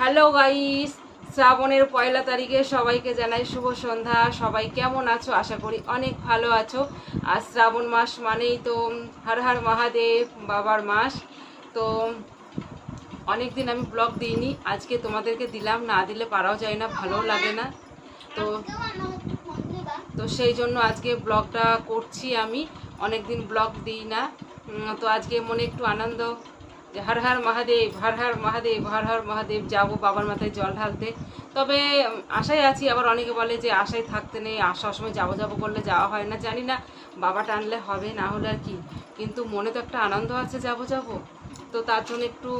Hello guys শ্রাবণের পয়লা তারিখে সবাইকে জানাই শুভ সন্ধ্যা। সবাই কেমন আছো? আশা করি অনেক ভালো আছো। আর শ্রাবণ মাস মানেই তো হর হর মহাদেব, বাবার মাস। তো অনেক দিন আমি ব্লগ দিইনি। আজকে তোমাদেরকে দিলাম। না দিলে পারাও যায় না, ভালোও লাগে না। তো তো সেই জন্য আজকে ব্লগটা করছি আমি। অনেক দিন ব্লগ দিই না। তো আজকে মনে একটু আনন্দ যে হর হর মহাদেব, হর হর মহাদেব, হর হর মহাদেব, যাব বাবার মাথায় জল ঢালতে। তবে আশায় আছি, আবার অনেকে বলে যে আশায় থাকতে নেই আসার সময় যাব যাব করলে যাওয়া হয় না, জানি না, বাবা টানলে হবে, না হলে আর কি। কিন্তু মনে তো একটা আনন্দ আছে যাব যাব। তো তার জন্য একটু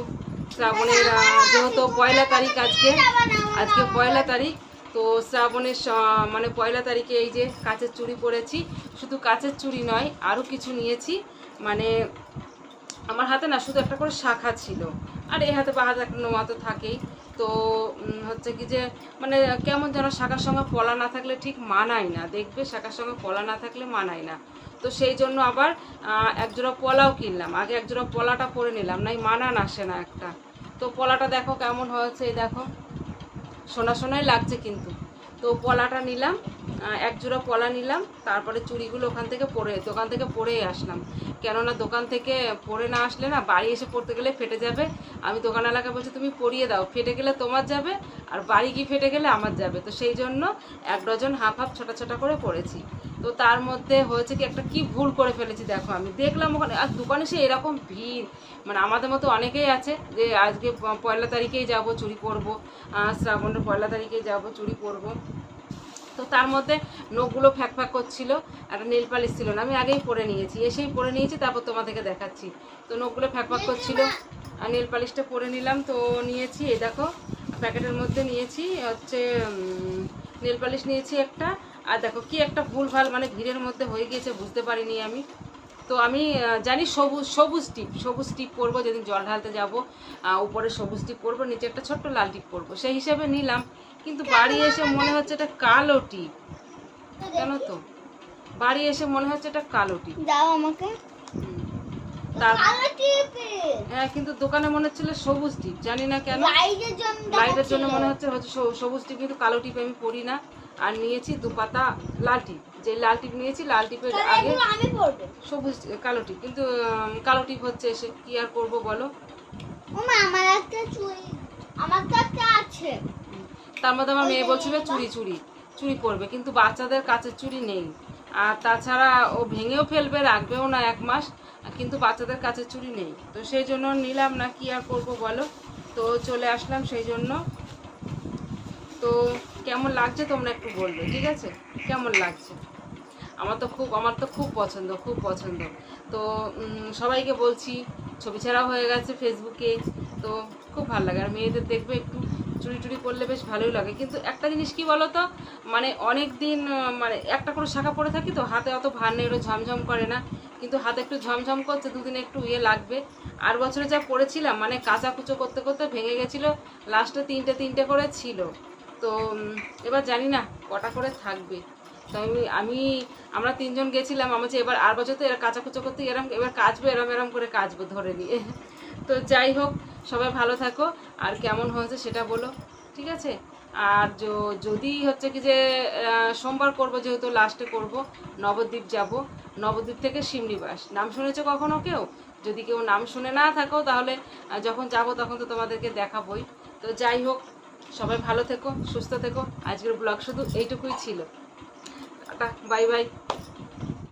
শ্রাবণের যেহেতু পয়লা তারিখ আজকে আজকে পয়লা তারিখ, তো শ্রাবণের মানে পয়লা তারিখে এই যে কাচের চুড়ি পরেছি। শুধু কাচের চুড়ি নয় আরও কিছু নিয়েছি। মানে আমার হাতে না শুধু একটা করে শাখা ছিল। আর এই হাতে বা একটা নোয়া তো থাকেই। তো হচ্ছে কি যে মানে কেমন যেন শাখার সঙ্গে পলা না থাকলে ঠিক মানায় না। দেখবে শাখার সঙ্গে পলা না থাকলে মানায় না। তো সেই জন্য আবার একজোড়া পলাও কিনলাম। আগে একজোড়া পলাটা পরে নিলাম। নাই মানান আসে না একটা। তো পলাটা দেখো কেমন হয়েছে, এই দেখো। সোনা সোনাই লাগছে কিন্তু। তো পলাটা নিলাম। এক জোড়া পলা নিলাম, তারপরে চুড়িগুলো ওখান থেকে পরে, দোকান থেকে পরেই আসলাম। কেননা দোকান থেকে পরে না আসলে না, বাড়ি এসে পড়তে গেলে ফেটে যাবে। আমি দোকান এলাকা বলছি, তুমি পরিয়ে দাও, ফেটে গেলে তোমার যাবে, আর বাড়ি গিয়ে ফেটে গেলে আমার যাবে। তো সেই জন্য এক ডজন, হাফ হাফ ছোটা ছোটা করে পরেছি তো তার মধ্যে হয়েছে কি, একটা কি ভুল করে ফেলেছি দেখো আমি। দেখলাম ওখানে, আর দোকানে সে এরকম ভিড়। মানে আমাদের মতো অনেকেই আছে যে, আজকে পয়লা তারিখেই যাব চুরি পরবো। শ্রাবণের পয়লা তারিখে যাব চুরি পরবো। তো তার মধ্যে নখগুলো ফ্যাক ফ্যাক করছিল, আর নীল পালিশ ছিল না। আমি আগেই পরে নিয়েছি, এসেই পরে নিয়েছি, তারপর তোমাদেরকে দেখাচ্ছি। তো নখগুলো ফ্যাক ফ্যাক করছিল, আর নীল পালিশটা পরে নিলাম। তো নিয়েছি, এই দেখো, প্যাকেটের মধ্যে নিয়েছি হচ্ছে নেল পালিশ নিয়েছি একটা। আর দেখো কি একটা ভুলভাল মানে ভিড়ের মধ্যে হয়ে গিয়েছে, বুঝতে পারিনি আমি। তো আমি জানি সবুজ সবুজ টিপ সবুজ টিপ পরবো যেদিন জল ঢালতে যাব উপরে সবুজ টিপ পরবো নিচে একটা ছোট্ট লাল টিপ পরবো সেই হিসাবে নিলাম। কিন্তু বাড়ি এসে মনে হচ্ছে এটা কালো টিপ কেন তো? বাড়ি এসে মনে হচ্ছে এটা কালো টিপ। দাও আমাকে। হ্যাঁ কিন্তু দোকানে মনে হচ্ছিল সবুজ টিপ জানি না কেন। লাইটের জন্য মনে হচ্ছে হচ্ছে সবু- সবুজ টিপ কিন্তু কালো টিপ আমি পরি না। আর নিয়েছি দুপাতা লাল টিপ। যে লাল টিপ নিয়েছি লাল টিপের আগে সবুজ কালো টিপ। কিন্তু কালো টিপ হচ্ছে এসে কি আর করব বলো? আমার একটা চুড়ি আমার তো আছে। তার মধ্যে আমার মেয়ে বলছিল চুরি চুরি চুরি করবে কিন্তু বাচ্চাদের কাছের চুরি নেই। আর তাছাড়া ও ভেঙেও ফেলবে রাখবেও না এক মাস কিন্তু বাচ্চাদের কাছে চুরি নেই। তো সেই জন্য নিলাম না কি আর করব বলো? তো চলে আসলাম সেই জন্য। তো কেমন লাগছে তোমরা একটু বলবে ঠিক আছে? কেমন লাগছে? আমার তো খুব, আমার তো খুব পছন্দ খুব পছন্দ। তো সবাইকে বলছি, ছবি ছাড়াও হয়ে গেছে ফেসবুকে তো খুব ভালো লাগে। আর মেয়েদের দেখবে একটু চুরি টুরি করলে বেশ ভালোই লাগে। কিন্তু একটা জিনিস কি বলো তো মানে অনেক দিন মানে একটা করে শাখা পরে থাকি তো, হাতে অত ভার নেই, ওরা ঝমঝম করে না। কিন্তু হাতে একটু ঝমঝম করছে, দুদিন একটু ইয়ে লাগবে। আর বছরে যা পড়েছিলাম মানে কাঁচা কুচো করতে করতে ভেঙে গেছিল লাস্টে তিনটে তিনটে করে ছিল। তো এবার জানি না, কটা করে থাকবে। তো আমি আমি, আমরা তিনজন গেছিলাম, আমার যে এবার আর বছর তো এরা কাঁচা কুচো করতে এরম, এবার কাচবো, এরম এরম করে কাচবো ধরে নিয়ে। তো যাই হোক, সবাই ভালো থাকো, আর কেমন হয়েছে সেটা বলো, ঠিক আছে? আর যদি হচ্ছে কি যে সোমবার করব যেহেতু লাস্টে করব, নবদ্বীপ যাব, নবদ্বীপ থেকে শিমনিবাস নাম শুনেছো কখনো কেউ? যদি কেউ নাম শুনে না থাকো, তাহলে যখন যাব, তখন তো তোমাদেরকে দেখাবই। তো যাই হোক, সবাই ভালো থেকো, সুস্থ থেকো। আজকের ব্লগ শুধু এইটুকুই ছিল। Bye bye.